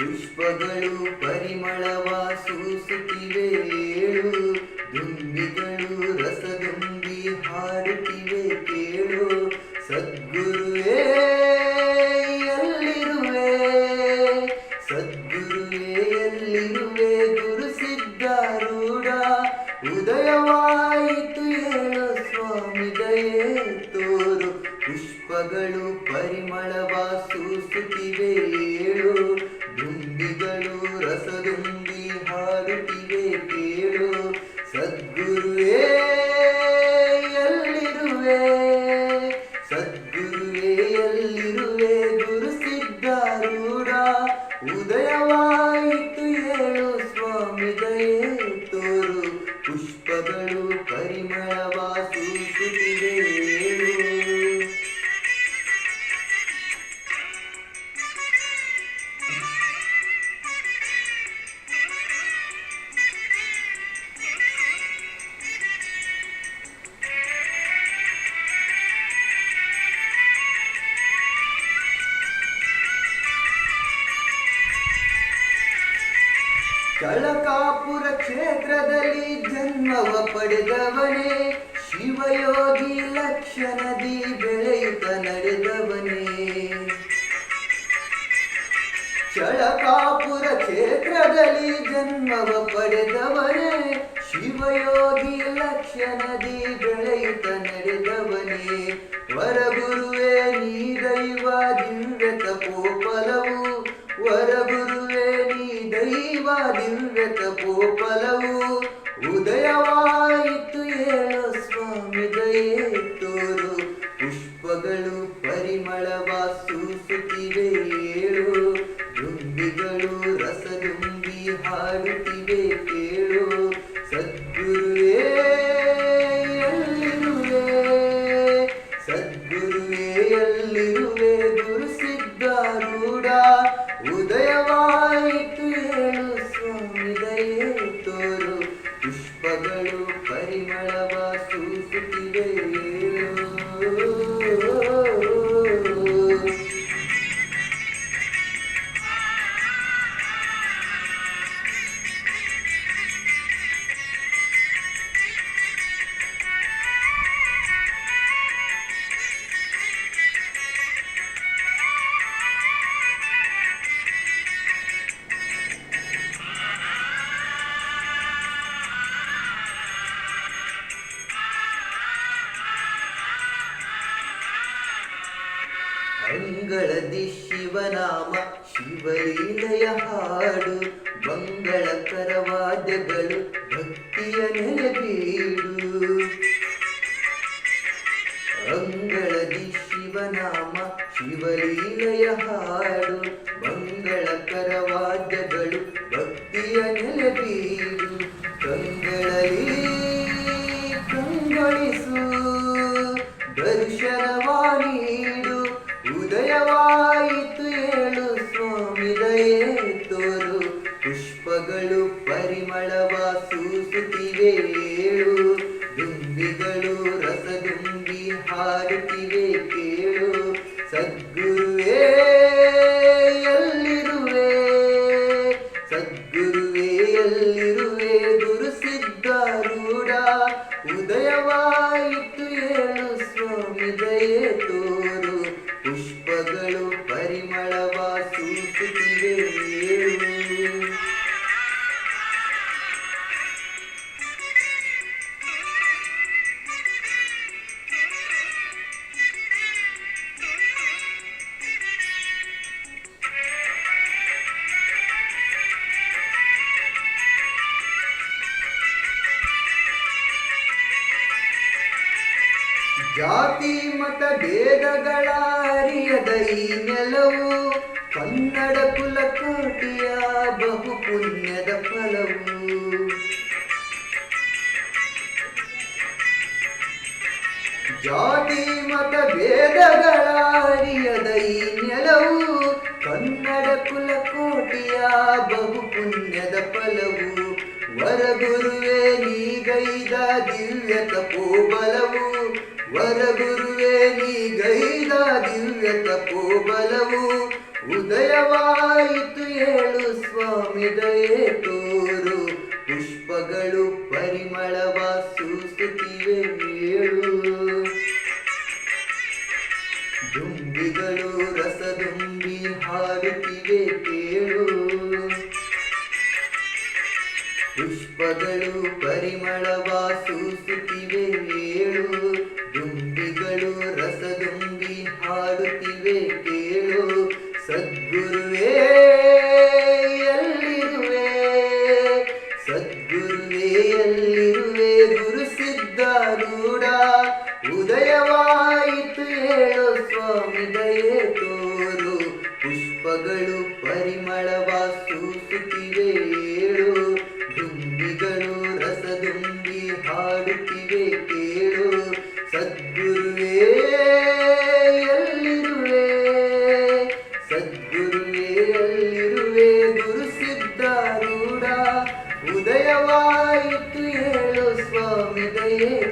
ಪುಷ್ಪಗಳು ಪರಿಮಳವ ಸೂಸುತ್ತಿವೆಳು ದುಂಬಿಗಳು ರಸದುಂಬಿ ಹಾರುತ್ತಿವೆ ಕೇಳು, ಸದ್ಗುರುವೇ, ಎಲ್ಲಿರುವೆ? ಸದ್ಗುರುವೇ, ಎಲ್ಲಿರುವೆ? ಗುರು ಸಿದ್ಧಾರೂಢ, ಉದಯವಾಯಿತು ಏಳು ಸ್ವಾಮಿ ತೋರು. ಪುಷ್ಪಗಳು ಪರಿಮಳವ ಸೂಸುತ್ತಿವೆ ಏಳು ರಸದುಂಬಿ ಹಾಡುತ್ತಿವೆ ಕೇಳು, ಸದ್ಗುರುವೇ, ಎಲ್ಲಿರುವೆ? ಸದ್ಗುರುವೇ, ಎಲ್ಲಿರುವೆ? ಗುರು ಸಿದ್ಧಾರೂಢ, ಉದಯವಾಯಿತು ಏಳು ಸ್ವಾಮಿ ದಯೆ ತೋರು. ಪುಷ್ಪಗಳು ಪರಿಮಳವ ಚಳಕಾಪುರ ಕ್ಷೇತ್ರದಲ್ಲಿ ಜನ್ಮವ ಪಡೆದವನೇ, ಶಿವಯೋಗಿ ಲಕ್ಷಣದಿ ಬೆಳೆಯುತ್ತ ನಡೆದವನೇ. ಚಳಕಾಪುರ ಕ್ಷೇತ್ರದಲ್ಲಿ ಜನ್ಮವ ಪಡೆದವನೇ, ಶಿವಯೋಗಿ ಲಕ್ಷಣದಿ ಬೆಳೆಯುತ್ತ ನಡೆದವನೇ. ವರಗುರುವೇ ನೀ ಅಂಗಳದಿ ಶಿವನಾಮ, ಶಿವಲೀಲೆಯ ಹಾಡು ಮಂಗಳಕರ ಭಕ್ತಿಯ ಭಕ್ತಿಯ ನೆಲೆಬೀಡು ಅಂಗಳದಿ ಶಿವನಾಮ, ಶಿವಲೀಲೆಯ ಹಾಡು ಮಂಗಳಕರ ಭಕ್ತಿಯ ಭಕ್ತಿಯ ನೆಲೆಬೀಡು ಕಂಗಳಲ್ಲಿ ಕಂಗೊಳಿಸು. ಏಳು ದುಂಬಿಗಳು ರಸದುಂಬಿ ಹಾಡುತ್ತಿವೆ, ಕೇಳು. ಸದ್ಗುರುವೇ, ಎಲ್ಲಿರುವೆ? ಸದ್ಗುರುವೇ, ಎಲ್ಲಿರುವೆ? ಗುರು ಸಿದ್ಧಾರೂಢ ಉದಯವಾಯಿತು ಏಳು ಸ್ವಾಮಿ ದಯೆ ತೋರು. ಪುಷ್ಪಗಳು ಪರಿಮಳವ ಸೂಸುತ್ತಿವೆ. ಮತ ಭೇದಗಳ ಅರಿಯದ ಈ ನೆಲವು ಕನ್ನಡ ಕುಲಕೋಟಿಯ ಬಹು ಪುಣ್ಯದ ಫಲವು ಜಾತಿ ಮತ ಭೇದಗಳ ಅರಿಯದ ಈ ನೆಲವು ಕನ್ನಡ ಕುಲಕೋಟಿಯ ಬಹು ಪುಣ್ಯದ ಫಲವು ವರಗುರುವೇ ನೀಗೈದ ದಿವ್ಯ ತಪೋಬಲವು ವರಗುರುವೇ ನೀ ಗೈದ ದಿವ್ಯ ತಪೋಬಲವು ಉದಯವಾಯಿತು ಹೇಳು ಸ್ವಾಮಿ ದಯೆ ತೋರು. ಪುಷ್ಪಗಳು ಪರಿಮಳವ ಸೂಸುತ್ತಿವೆ ಹೇಳು ದುಂಬಿಗಳು ರಸದುಂಬಿ ಹಾರುತ್ತಿವೆ ಕೇಳು. ಪುಷ್ಪಗಳು ಪರಿಮಳವ ಸೂಸುತ್ತಿವೆ ಹೇಳು ಸದ್ಗುರುವೇ ಎಲ್ಲಿರುವೆ? ಸದ್ಗುರುವೇ ಎಲ್ಲಿರುವೆ? ಗುರು ಸಿದ್ಧಾರೂಢ ಉದಯವಾಯಿತು ಹೇಳು ಸ್ವಾಮಿ ದಯೇ.